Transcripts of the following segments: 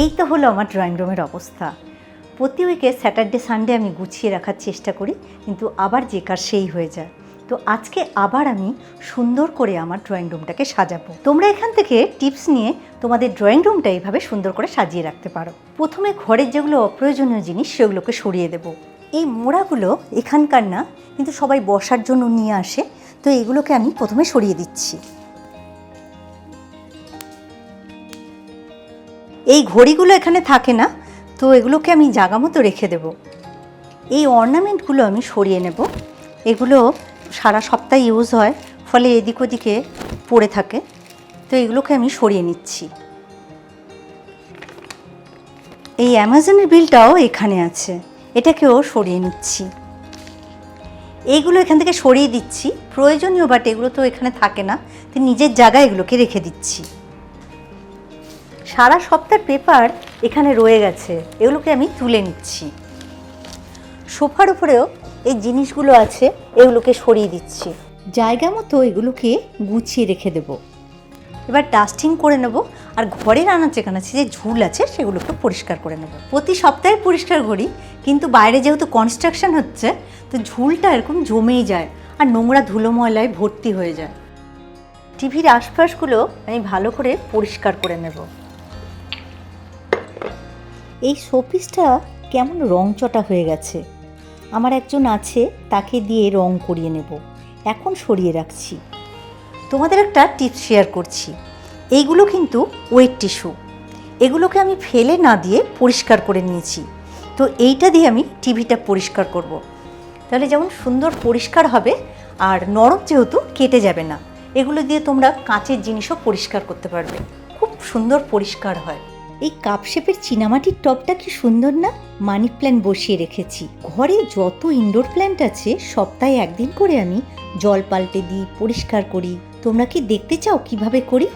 এই তো হলো আমার ড্রয়িং রুমের অবস্থা। প্রতি উইকে স্যাটারডে সানডে আমি গুছিয়ে রাখার চেষ্টা করি, কিন্তু আবার যে কার সেই হয়ে যায়। তো আজকে আবার আমি সুন্দর করে আমার ড্রয়িং রুমটাকে সাজাবো। তোমরা এখান থেকে টিপস নিয়ে তোমাদের ড্রয়িং রুমটা এইভাবে সুন্দর করে সাজিয়ে রাখতে পারো। প্রথমে ঘরের যেগুলো অপ্রয়োজনীয় জিনিস সেগুলোকে সরিয়ে দেবো। এই মোড়াগুলো এখানকার না, কিন্তু সবাই বসার জন্য নিয়ে আসে, তো এগুলোকে আমি প্রথমে সরিয়ে দিচ্ছি। এই ঘড়িগুলো এখানে থাকে না, তো এগুলোকে আমি জাগা মতো রেখে দেব। এই অর্নামেন্টগুলো আমি সরিয়ে নেব। এগুলো সারা সপ্তাহ ইউজ হয়, ফলে এদিক ওদিকে পড়ে থাকে। তো এগুলোকে আমি সরিয়ে নিচ্ছি। এই অ্যামাজনের বিলটাও এখানে আছে। এটাকেও সরিয়ে নিচ্ছি। এইগুলো এখান থেকে সরিয়ে দিচ্ছি। প্রয়োজনীয় বাট এগুলো তো এখানে থাকে না, তো নিজের জায়গায় এগুলোকে রেখে দিচ্ছি। সারা সপ্তাহের পেপার এখানে রয়ে গেছে। এগুলোকে আমি তুলে নিচ্ছি। সোফার উপরেও এই জিনিসগুলো আছে, এগুলোকে সরিয়ে দিচ্ছি। জায়গা মতো এগুলোকে গুছিয়ে রেখে দেব। এবার ডাস্টিং করে নেব আর ঘরের আনাচে কানাচে যে ঝুল আছে, সেগুলোকে পরিষ্কার করে নেব। প্রতি সপ্তাহে পরিষ্কার করি, কিন্তু বাইরে যেহেতু কনস্ট্রাকশন হচ্ছে, তো ঝুলটা এরকম জমেই যায় আর নোংরা ধুলো ময়লায় ভর্তি হয়ে যায়। টিভির আশপাশগুলো আমি ভালো করে পরিষ্কার করে নেব। এই শোপিসটা কেমন রংচটা হয়ে গেছে। আমার একজন আছে, তাকে দিয়ে রং করিয়ে নেব। এখন সরিয়ে রাখছি। তোমাদের একটা টিপস শেয়ার করছি। এইগুলো কিন্তু ওয়েট টিস্যু। এগুলোকে আমি ফেলে না দিয়ে পরিষ্কার করে নিয়েছি। তো এইটা দিয়ে আমি টিভিটা পরিষ্কার করব। তাহলে যেমন সুন্দর পরিষ্কার হবে, আর নরম যেহেতু কেটে যাবে না। এগুলো দিয়ে তোমরা কাঁচের জিনিসও পরিষ্কার করতে পারবে। খুব সুন্দর পরিষ্কার হয়। এই কাপ শেপের চীনামাটির টবটা কি সুন্দর না? মানি প্ল্যান্ট বসিয়ে রেখেছি। ঘরে যত ইনডোর প্ল্যান্ট আছে, সপ্তাহে একদিন করে আমি জল পাল্টে দিই, পরিষ্কার করি। তোমরা কি দেখতে চাও কীভাবে করি?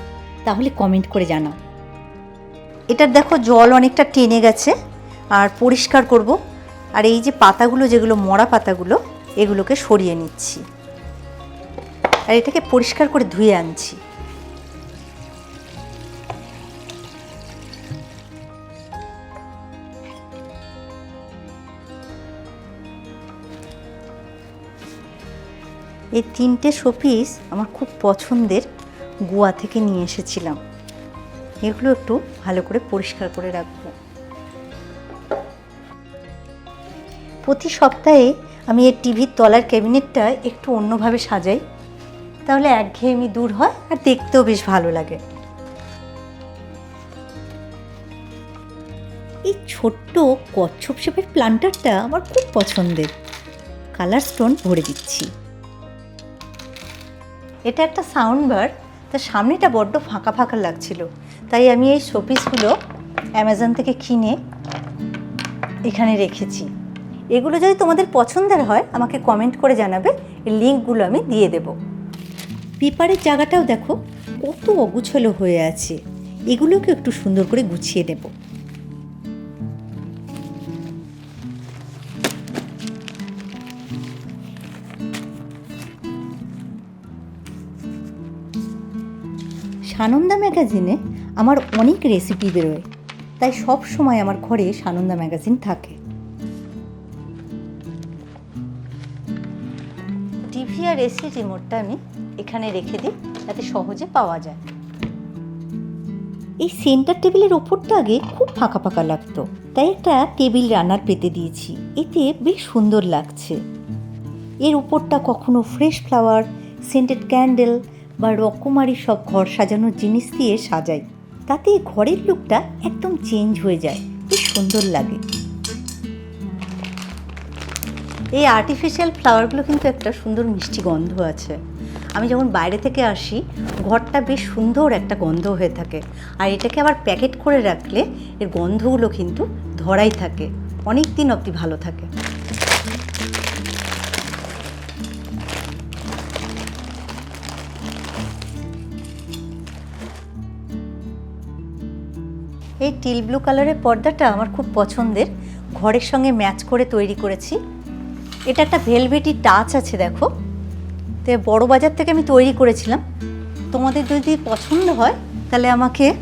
তাহলে কমেন্ট করে জানাও। এটার দেখো, জল অনেকটা টেনে গেছে, আর পরিষ্কার করব। আর এই যে পাতাগুলো, যেগুলো মরা পাতাগুলো, এগুলোকে সরিয়ে নিচ্ছি। আর এটাকে পরিষ্কার করে ধুয়ে আনছি। এই তিনটে শোপিস আমার খুব পছন্দের গোয়া থেকে নিয়ে এসেছিলাম। এগুলো একটু ভালো করে পরিষ্কার করে রাখব। প্রতি সপ্তাহে আমি এই টিভির তলার ক্যাবিনেটটা একটু অন্যভাবে সাজাই। তাহলে একঘেয়েমি দূর হয় আর দেখতেও বেশ ভালো লাগে। এই ছোট্ট কচ্ছপ শেপের প্লান্টারটা আমার খুব পছন্দের। কালার স্টোন ভরে দিচ্ছি। এটা একটা সাউন্ড বার তার সামনেটা বড্ড ফাঁকা ফাঁকা লাগছিল। তাই আমি এই শোপিসগুলো অ্যামাজন থেকে কিনে এখানে রেখেছি। এগুলো যদি তোমাদের পছন্দের হয়, আমাকে কমেন্ট করে জানাবে লিঙ্কগুলো আমি দিয়ে দেব। পেপারের জায়গাটাও দেখো, কত অগুছলো হয়ে আছে। এগুলোকে একটু সুন্দর করে গুছিয়ে নেব। সানন্দা ম্যাগাজিনে আমার অনেক রেসিপি বেরোয়, তাই সব সময় আমার ঘরে সানন্দা ম্যাগাজিন থাকে। টিভি আর এসি রিমোটটা আমি এখানে রেখে দিই, যাতে সহজে পাওয়া যায়। এই সেন্টার টেবিলের ওপরটা আগে খুব ফাঁকা ফাঁকা লাগতো, তাই একটা টেবিল রান্নার পেতে দিয়েছি, এতে বেশ সুন্দর লাগছে। এর উপরটা কখনো ফ্রেশ ফ্লাওয়ার সেন্টেড ক্যান্ডেল বা রকমারি সব ঘর সাজানোর জিনিস দিয়ে সাজাই। তাতে ঘরের লুকটা একদম চেঞ্জ হয়ে যায়। বেশ সুন্দর লাগে। এই আর্টিফিশিয়াল ফ্লাওয়ারগুলো কিন্তু একটা সুন্দর মিষ্টি গন্ধ আছে। আমি যখন বাইরে থেকে আসি, ঘরটা বেশ সুন্দর একটা গন্ধ হয়ে থাকে। আর এটাকে আবার প্যাকেট করে রাখলে এর গন্ধগুলো কিন্তু ধরাই থাকে। অনেক দিন অবধি ভালো থাকে। এই টিল ব্লু কালারের পর্দাটা আমার খুব পছন্দের। ঘরের সঙ্গে ম্যাচ করে তৈরি করেছি। এটা একটা ভেলভেটি টাচ আছে, দেখো। তো বড় বাজার থেকে আমি তৈরি করেছিলাম। তোমাদের যদি পছন্দ হয়, তাহলে আমাকে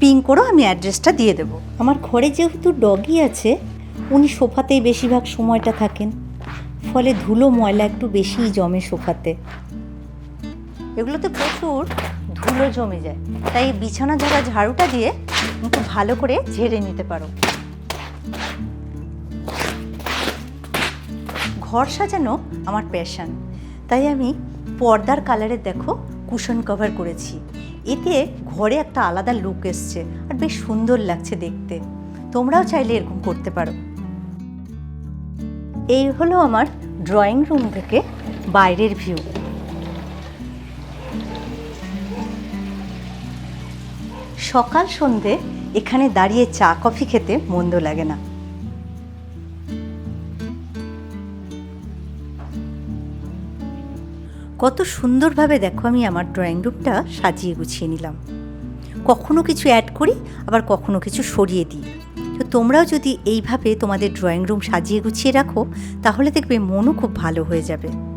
পিং করেও আমি অ্যাড্রেসটা দিয়ে দেবো। আমার ঘরে যেহেতু ডগি আছে, উনি সোফাতেই বেশিরভাগ সময়টা থাকেন। ফলে ধুলো ময়লা একটু বেশিই জমে সোফাতে। এগুলোতে প্রচুর ধুলো জমে যায়। তাই বিছানা ঝাড়া ঝাড়ুটা দিয়ে একটু ভালো করে ঝেড়ে নিতে পারো। ঘর সাজানো আমার প্যাশন তাই আমি পর্দার কালারের দেখো কুশন কভার করেছি। এতে ঘরে একটা আলাদা লুক এসছে আর বেশ সুন্দর লাগছে দেখতে। তোমরাও চাইলে এরকম করতে পারো। এই হলো আমার ড্রয়িং রুম থেকে বাইরের ভিউ সকাল সন্ধে এখানে দাঁড়িয়ে চা, কফি খেতে মন্দ লাগে না। কত সুন্দরভাবে দেখো আমি আমার ড্রয়িং রুমটা সাজিয়ে গুছিয়ে নিলাম। কখনো কিছু অ্যাড করি, আবার কখনো কিছু সরিয়ে দিই। তো তোমরাও যদি এইভাবে তোমাদের ড্রয়িং রুম সাজিয়ে গুছিয়ে রাখো, তাহলে দেখবে মনও খুব ভালো হয়ে যাবে।